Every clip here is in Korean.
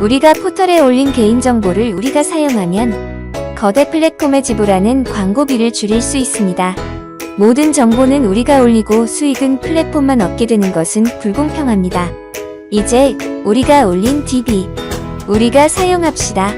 우리가 포털에 올린 개인정보를 우리가 사용하면 거대 플랫폼에 지불하는 광고비를 줄일 수 있습니다. 모든 정보는 우리가 올리고 수익은 플랫폼만 얻게 되는 것은 불공평합니다. 이제 우리가 올린 DB 우리가 사용합시다.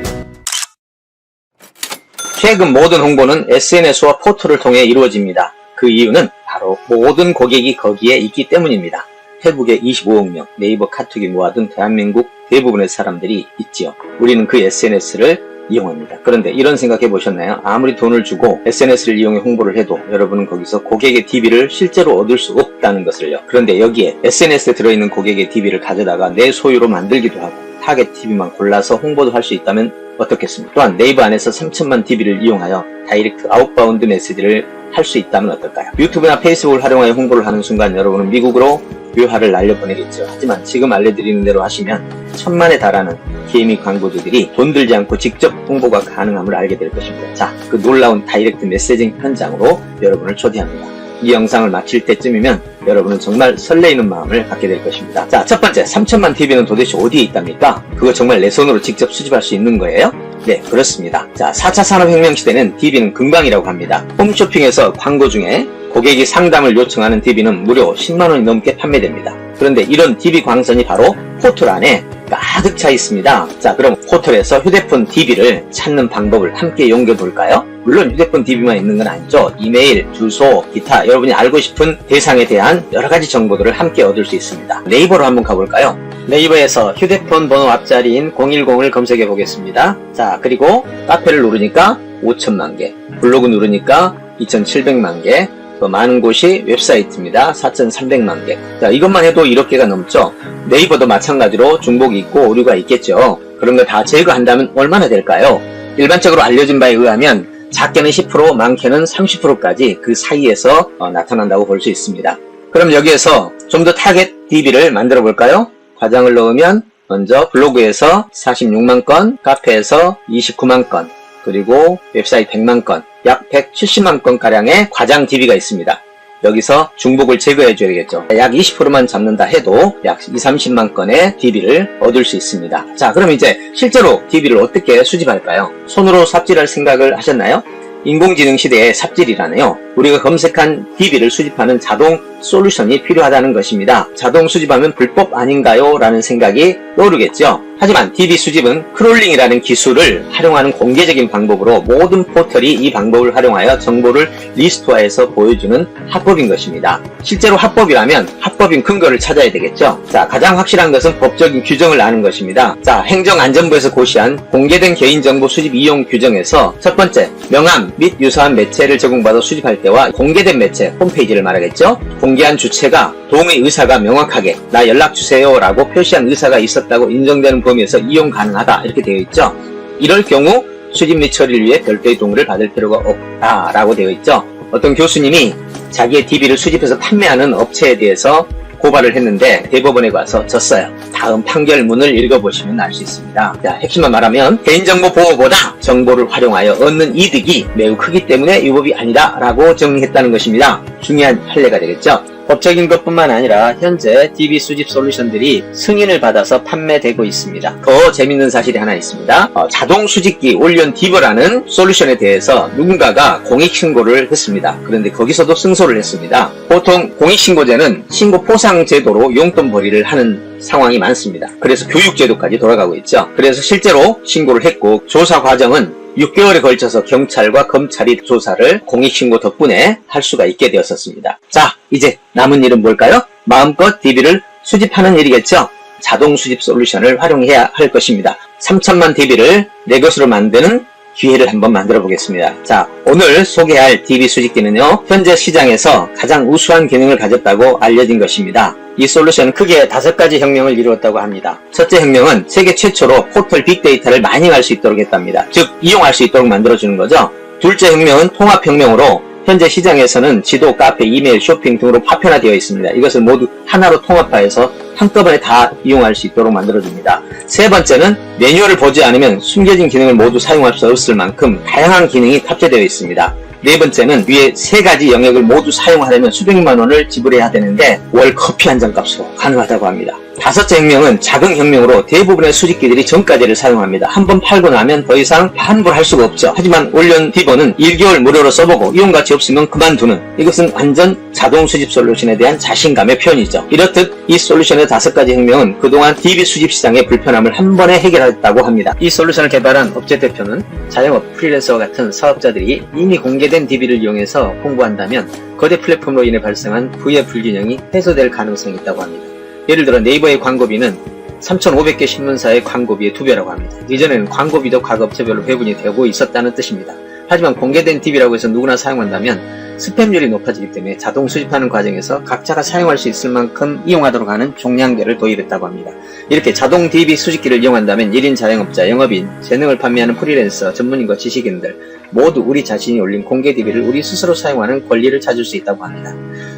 최근 모든 홍보는 SNS와 포털을 통해 이루어집니다. 그 이유는 바로 모든 고객이 거기에 있기 때문입니다. 페북에 25억 명, 네이버 카톡이 모아둔 대한민국 대부분의 사람들이 있지요. 우리는 그 SNS를 이용합니다. 그런데 이런 생각해 보셨나요? 아무리 돈을 주고 SNS를 이용해 홍보를 해도 여러분은 거기서 고객의 DB를 실제로 얻을 수 없다는 것을요. 그런데 여기에 SNS에 들어있는 고객의 DB를 가져다가 내 소유로 만들기도 하고 타겟 TV만 골라서 홍보도 할 수 있다면 어떻겠습니까? 또한 네이버 안에서 3천만 TV를 이용하여 다이렉트 아웃바운드 메시지를 할 수 있다면 어떨까요? 유튜브나 페이스북을 활용하여 홍보를 하는 순간 여러분은 미국으로 묘화를 날려보내겠죠. 하지만 지금 알려드리는 대로 하시면 천만에 달하는 개미 광고주들이 돈 들지 않고 직접 홍보가 가능함을 알게 될 것입니다. 자, 그 놀라운 다이렉트 메시징 현장으로 여러분을 초대합니다. 이 영상을 마칠 때쯤이면 여러분은 정말 설레이는 마음을 갖게 될 것입니다. 자, 첫 번째, 3천만 TV는 도대체 어디에 있답니까? 그거 정말 내 손으로 직접 수집할 수 있는 거예요? 네, 그렇습니다. 자, 4차 산업혁명 시대는 DB는 금방이라고 합니다. 홈쇼핑에서 광고 중에 고객이 상담을 요청하는 DB는 무려 10만원이 넘게 판매됩니다. 그런데 이런 DB 광선이 바로 포털 안에 가득 차 있습니다. 자, 그럼 포털에서 휴대폰 DB를 찾는 방법을 함께 연결해 볼까요? 물론 휴대폰 DB만 있는 건 아니죠. 이메일, 주소, 기타 여러분이 알고 싶은 대상에 대한 여러 가지 정보들을 함께 얻을 수 있습니다. 네이버로 한번 가볼까요? 네이버에서 휴대폰 번호 앞자리인 010을 검색해 보겠습니다. 자, 그리고 카페를 누르니까 5천만 개, 블로그 누르니까 2,700만 개, 더 많은 곳이 웹사이트입니다. 4,300만 개. 자, 이것만 해도 1억 개가 넘죠. 네이버도 마찬가지로 중복이 있고 오류가 있겠죠. 그런 거 다 제거한다면 얼마나 될까요? 일반적으로 알려진 바에 의하면 작게는 10%, 많게는 30%까지 그 사이에서 어, 나타난다고 볼 수 있습니다. 그럼 여기에서 좀 더 타겟 DB를 만들어 볼까요? 과장을 넣으면 먼저 블로그에서 46만 건, 카페에서 29만 건, 그리고 웹사이트 100만 건, 약 170만 건 가량의 과장 DB가 있습니다. 여기서 중복을 제거해 줘야 되겠죠. 약 20%만 잡는다 해도 약 2, 30만 건의 DB를 얻을 수 있습니다. 자, 그럼 이제 실제로 DB를 어떻게 수집할까요? 손으로 삽질할 생각을 하셨나요? 인공지능 시대의 삽질이라네요. 우리가 검색한 DB를 수집하는 자동 솔루션이 필요하다는 것입니다. 자동 수집하면 불법 아닌가요? 라는 생각이 떠오르겠죠. 하지만 DB 수집은 크롤링이라는 기술을 활용하는 공개적인 방법으로 모든 포털이 이 방법을 활용하여 정보를 리스트화해서 보여주는 합법인 것입니다. 실제로 합법이라면 합법인 근거를 찾아야 되겠죠. 자, 가장 확실한 것은 법적인 규정을 아는 것입니다. 자, 행정안전부에서 고시한 공개된 개인정보 수집 이용 규정에서 첫 번째, 명함 및 유사한 매체를 제공받아 수집할 때와 공개된 매체, 홈페이지를 말하겠죠. 공개한 주체가 동의 의사가 명확하게 나 연락 주세요 라고 표시한 의사가 있었다고 인정되는 범위에서 이용 가능하다 이렇게 되어 있죠. 이럴 경우 수집 및 처리를 위해 별도의 동의를 받을 필요가 없다라고 되어 있죠. 어떤 교수님이 자기의 DB를 수집해서 판매하는 업체에 대해서 고발을 했는데 대법원에 가서 졌어요. 다음 판결문을 읽어보시면 알 수 있습니다. 자, 핵심만 말하면 개인정보 보호보다 정보를 활용하여 얻는 이득이 매우 크기 때문에 위법이 아니다 라고 정리했다는 것입니다. 중요한 판례가 되겠죠. 법적인 것뿐만 아니라 현재 DB 수집 솔루션들이 승인을 받아서 판매되고 있습니다. 더 재밌는 사실이 하나 있습니다. 어, 자동 수집기 올리온 디버라는 솔루션에 대해서 누군가가 공익신고를 했습니다. 그런데 거기서도 승소를 했습니다. 보통 공익신고제는 신고 포상 제도로 용돈 벌이를 하는 상황이 많습니다. 그래서 교육제도까지 돌아가고 있죠. 그래서 실제로 신고를 했고 조사 과정은 6개월에 걸쳐서 경찰과 검찰이 조사를 공익신고 덕분에 할 수가 있게 되었었습니다. 자, 이제 남은 일은 뭘까요? 마음껏 DB를 수집하는 일이겠죠? 자동 수집 솔루션을 활용해야 할 것입니다. 3천만 DB를 내 것으로 만드는 기회를 한번 만들어 보겠습니다. 자, 오늘 소개할 DB 수집기는요, 현재 시장에서 가장 우수한 기능을 가졌다고 알려진 것입니다. 이 솔루션은 크게 다섯 가지 혁명을 이루었다고 합니다. 첫째 혁명은 세계 최초로 포털 빅데이터를 마이닝할 수 있도록 했답니다. 즉, 이용할 수 있도록 만들어주는 거죠. 둘째 혁명은 통합혁명으로 현재 시장에서는 지도, 카페, 이메일, 쇼핑 등으로 파편화되어 있습니다. 이것을 모두 하나로 통합화해서 한꺼번에 다 이용할 수 있도록 만들어줍니다. 세 번째는 매뉴얼을 보지 않으면 숨겨진 기능을 모두 사용할 수 없을 만큼 다양한 기능이 탑재되어 있습니다. 네 번째는 위에 세 가지 영역을 모두 사용하려면 수백만 원을 지불해야 되는데 월 커피 한 잔 값으로 가능하다고 합니다. 다섯째 혁명은 작은 혁명으로 대부분의 수집기들이 전가제를 사용합니다. 한 번 팔고 나면 더 이상 환불할 수가 없죠. 하지만 올련 디버는 1개월 무료로 써보고 이용가치 없으면 그만두는 이것은 완전 자동 수집 솔루션에 대한 자신감의 표현이죠. 이렇듯 이 솔루션의 다섯 가지 혁명은 그동안 DB 수집 시장의 불편함을 한 번에 해결했다고 합니다. 이 솔루션을 개발한 업체 대표는 자영업, 프리랜서와 같은 사업자들이 이미 공개된 DB를 이용해서 홍보한다면 거대 플랫폼으로 인해 발생한 부의 불균형이 해소될 가능성이 있다고 합니다. 예를 들어 네이버의 광고비는 3,500개 신문사의 광고비의 두 배라고 합니다. 이전에는 광고비도 각 업체별로 배분이 되고 있었다는 뜻입니다. 하지만 공개된 DB라고 해서 누구나 사용한다면 스팸률이 높아지기 때문에 자동 수집하는 과정에서 각자가 사용할 수 있을 만큼 이용하도록 하는 종량제를 도입했다고 합니다. 이렇게 자동 DB 수집기를 이용한다면 1인 자영업자, 영업인, 재능을 판매하는 프리랜서, 전문인과 지식인들 모두 우리 자신이 올린 공개 DB를 우리 스스로 사용하는 권리를 찾을 수 있다고 합니다.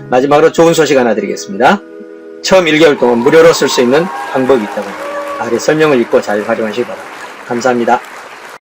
마지막으로 좋은 소식 하나 드리겠습니다. 처음 1개월 동안 무료로 쓸 수 있는 방법이 있다고 합니다. 아래 설명을 읽고 잘 활용하시기 바랍니다. 감사합니다.